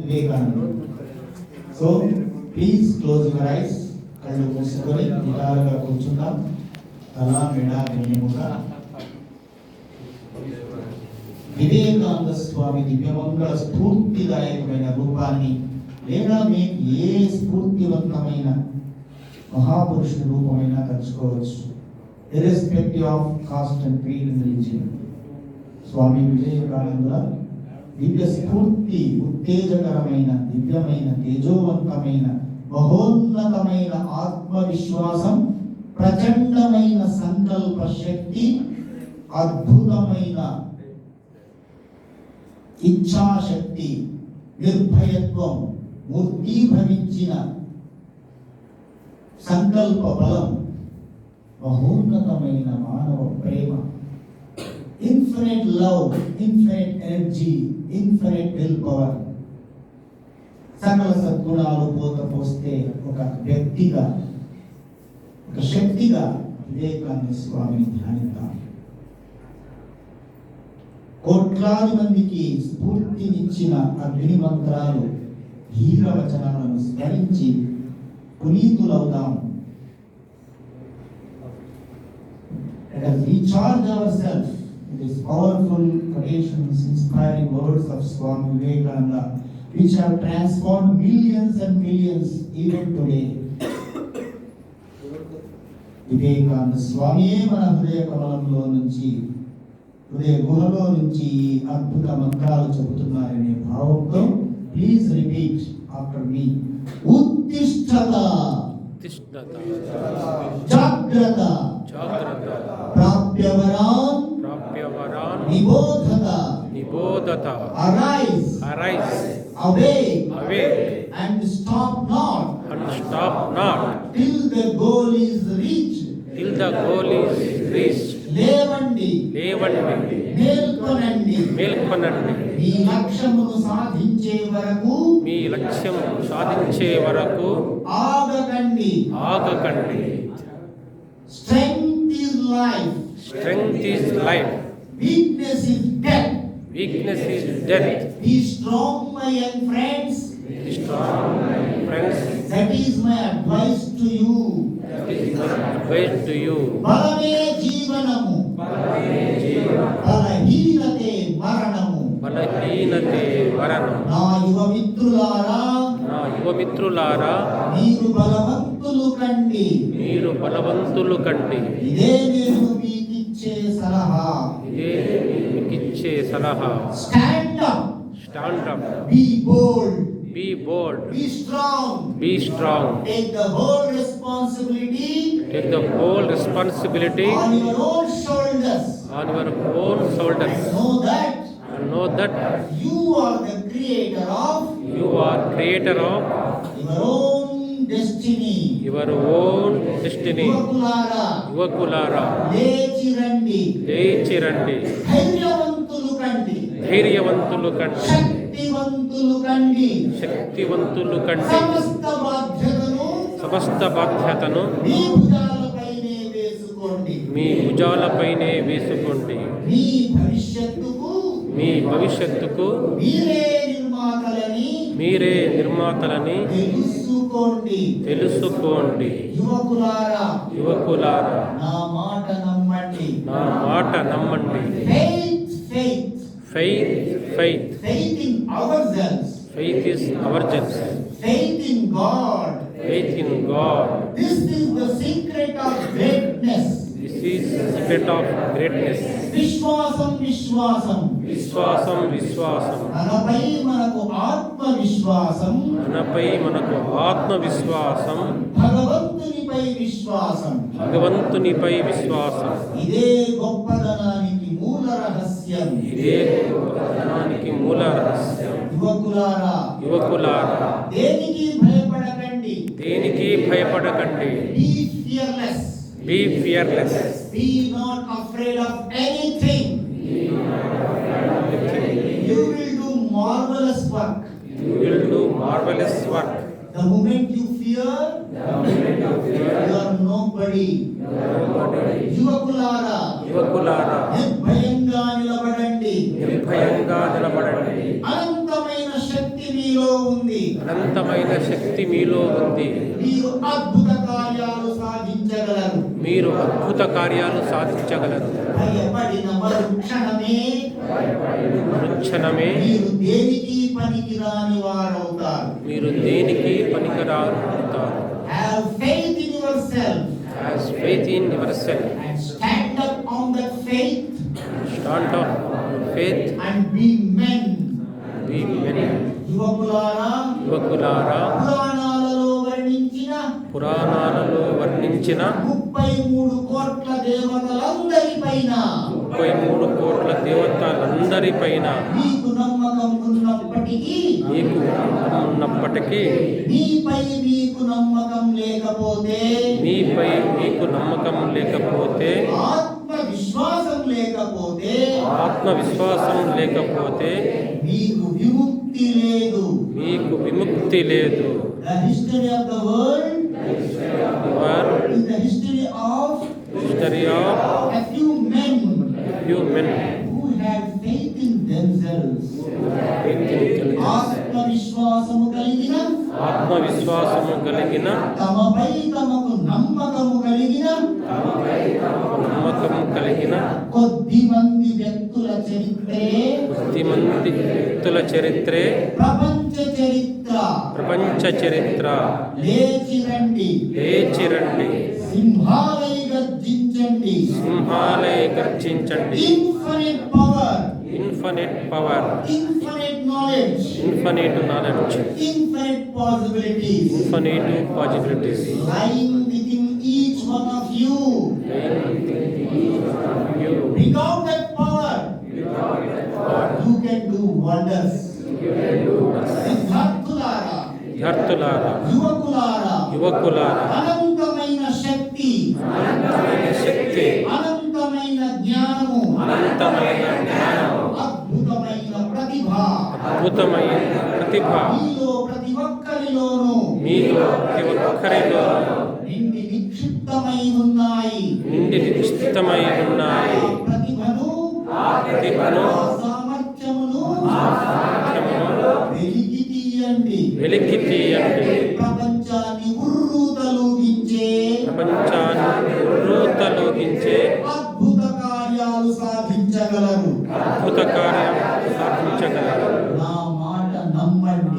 Vivekananda so please close your eyes కళ్ళు మూసుకొని నిటారుగా కూర్చుందాం. తల మెడ వినియముగా వివేకానంద స్వామి దివ్యమంగళ స్ఫూర్తిదాయకమైన రూపాన్ని లేదా మీకు ఏ స్ఫూర్తివంతమైన మహాపురుషుని రూపమైనా తలుచుకోవచ్చు. Irrespective of caste and creed religion Swami Vivekananda దివ్య స్ఫూర్తి ఉత్తేజకరమైన దివ్యమైన తేజోవంతమైన మహోన్నతమైన ఆత్మవిశ్వాసం ప్రచండమైన సంకల్ప శక్తి అద్భుతమైన ఇచ్ఛాశక్తి నిర్భయత్వం మూర్తీభవించిన సంకల్ప బలం మహోన్నతమైన మానవ ప్రేమ. Infinite love infinite energy infinite will power సకల సద్గుణాలు పోత పోస్తే ఒక వ్యక్తిగా ఒక శక్తిగా వివేకానంద స్వామిని ధ్యానిద్దాం. కోట్లాది మందికి స్ఫూర్తినిచ్చిన అగ్ని మంత్రాలు ధీర వచనాలను స్మరించి పునీతులవుదాం. Recharge our self these powerful quotations, inspiring words of Swami Vivekananda, which have transformed millions and millions even today. Vivekananda స్వామియే మన హృదయ కమలంలో నుంచి హృదయ గుహలో నుంచి అద్భుత మంత్రాలు చెబుతున్నారనే భావంతో ప్లీజ్ రిపీట్ ఆఫ్టర్ మీ ఉత్తిష్టత తిష్టత జాగ్రత్త ప్రాప్యవరాన్ నిబోధత నిబోధత arise arise awake awake and stop not. And stop not goal is reached. Till the goal reach లేవండి లేవండి మేల్కొనండి మేల్కొనండి మీ లక్ష్యమును సాధించే వరకు మీ లక్ష్యం సాధించే వరకు ఆగకండి. ఆగకండి. Strength is life strength is life weakness is death weakness is death be strong my young friends friends that is my advice to you advice to you బలమే జీవనము బలహీనతే మరణము బలహీనతే వరణం నా యువ మిత్రులారా నా యువ మిత్రులారా మీరు బలవంతులు కండి మీరు బలవంతులు కండి ఇదే నేను మీకిచ్చే సలహా ఇదే మీకు ఇచ్చే సలహా. Stand up stand up be bold be bold be strong be strong take the whole responsibility take the whole responsibility on your own shoulders on your own shoulders know that know that you are the creator of you are creator of your own destiny your own destiny యువకులారా యువకులారా లేచి రండి లేచి రండి కండి. ధైర్యవంతులు కండి. శక్తివంతులు కండి. శక్తివంతులు కండి. సమస్త బాధ్యతను సమస్త బాధ్యతను మీ భుజాలపైనే వేసుకోండి. మీ భుజాలపైనే వేసుకోండి. మీ భవిష్యత్తుకు మీ భవిష్యత్తుకు మీరే నిర్మాతలని మీరే నిర్మాతలని తెలుసుకోండి. తెలుసుకోండి. యువకులారా యువకులారా నా మాట నమ్మండి. నా మాట నమ్మండి. Faith faith in ourselves faith is our genes faith in God faith in God this is the secret of greatness this is secret of greatness విశ్వాసం విశ్వాసం. విశ్వాసం విశ్వాసం. మనపై మనకు ఆత్మవిశ్వాసం. మనపై మనకు ఆత్మవిశ్వాసం. భగవంతునిపై విశ్వాసం. భగవంతునిపై విశ్వాసం. ఇదే గొప్పదనానికి మూల రహస్యం. ఇదే ధనానికి మూల రహస్యం. యువకులారా యువకులారా దేనికి భయపడకండి? దేనికి భయపడకండి? Be fearless be fearless be not afraid of anything you will do marvellous work you will do marvellous work The moment you fear, you are nobody. యువకులారా యువకులారా నిర్భయంగా నిలబడండి. అనంతమైన శక్తి మీలో ఉంది. అనంతమైన శక్తి మీలో ఉంది. మీరు అద్భుత కార్యాలు సాధించగలరు. మీరు అద్భుత కార్యాలు సాధించగలరు. భయపడిన మరుక్షణమే వృక్షణమే మీరు దేనికి పనికిరాని వారవుతారు? మీరు దేనికి have faith in yourself faith in yourself stand up on that faith stand of faith and be men be men యువకులారా యువకులారా పురాణాలలో వర్ణించిన పురాణాలలో వర్ణించిన ముప్పై మూడు కోట్ల దేవతలందరిపైన ముప్పై మూడు కోట్ల దేవతలందరిపైన మీకు నమ్మకం ఉన్నప్పటికీ మీకు ఉన్నప్పటికీ మీపై మీకు నమ్మకం లేకపోతే మీపై మీకు నమ్మకం లేకపోతే ఆత్మవిశ్వాసం లేకపోతే మీకు విముక్తి లేదు। మీకు విముక్తి లేదు। The history of the world your is the history of history of a few men human who had faith in themselves. ఆత్మవిశ్వాసము కలిగిన ఆత్మవిశ్వాసము కలిగిన తమపై వ్యక్తుల చరిత్రే వ్యక్తుల ప్రపంచ చరిత్ర. ప్రపంచ చరిత్ర. లేచి రండి. లేచి రండి. సింహాలై గర్జించండి. సింహాలయ గర్జించండి. Infinite power. Infinite power. Infinite knowledge. Infinite knowledge. Infinite possibilities infinite possibilities lying within each one of you bring out that power you can wonders విద్యార్థులారా విద్యార్థులారా యువకులారా యువకులారా అనంతమైన శక్తి అనంతమైన శక్తి అనంతమైన జ్ఞానము అనంతమైన జ్ఞానము అద్భుతమైన ప్రతిభ. అద్భుతమైన ప్రతిభ. మీలో ప్రతి ఒక్కరిలోనూ మీలో ప్రతి ఒక్కరిలో నిండి నిక్షిప్తమై ఉన్నాయి నిండి నిశ్చితమై ఉన్నాయి ప్రతిభను ప్రతిభను ఆ సామర్థ్యమును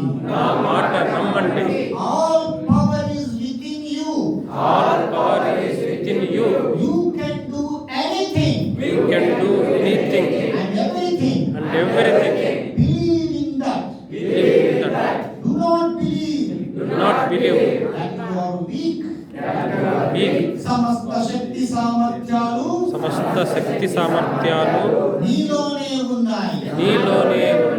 నమ్మండి నా మాట నమ్మండి. All power is within you all power is within you you can do anything you can do anything and everything and everything believe in that believe in that do not believe do not believe that you are weak weak సమస్త శక్తి సామర్థ్యాలు సమస్త శక్తి సామర్థ్యాలు నీలోనే ఉన్నాయి నీలోనే ఉన్నాయి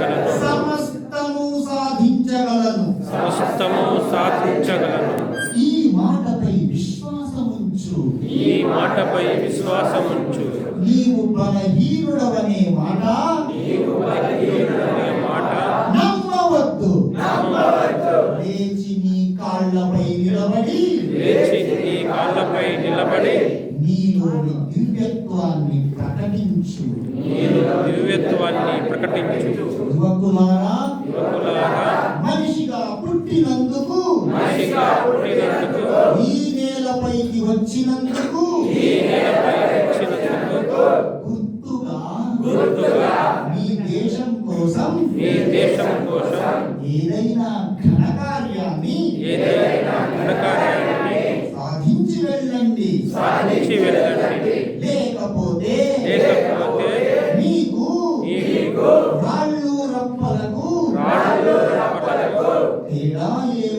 సాధించగలను సమస్తము సాధించగలను. సమస్తము సాధించగలను. ఈ మాటపై విశ్వాసముంచు. ఈ మాటపై విశ్వాసముంచు. నీవు బలహీనుడవనే మాట. అనే మాట. నమ్మవద్దు. లేచి నీ కాళ్ళపై నిలబడి. లేచి నీ కాళ్ళపై నిలబడి. నీలోని దివ్యత్వాన్ని ప్రకటించు. నేను దివ్యత్వాన్ని ప్రకటించు యువకులారా మనిషిగా పుట్టినందుకు మనిషిగా పుట్టినందుకు ఈ నేలపైకి వచ్చినందుకు ఈ నేలపై Renaie é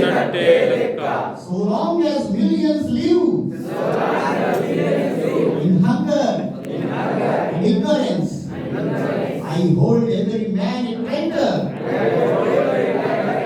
isn't day. So long as millions live,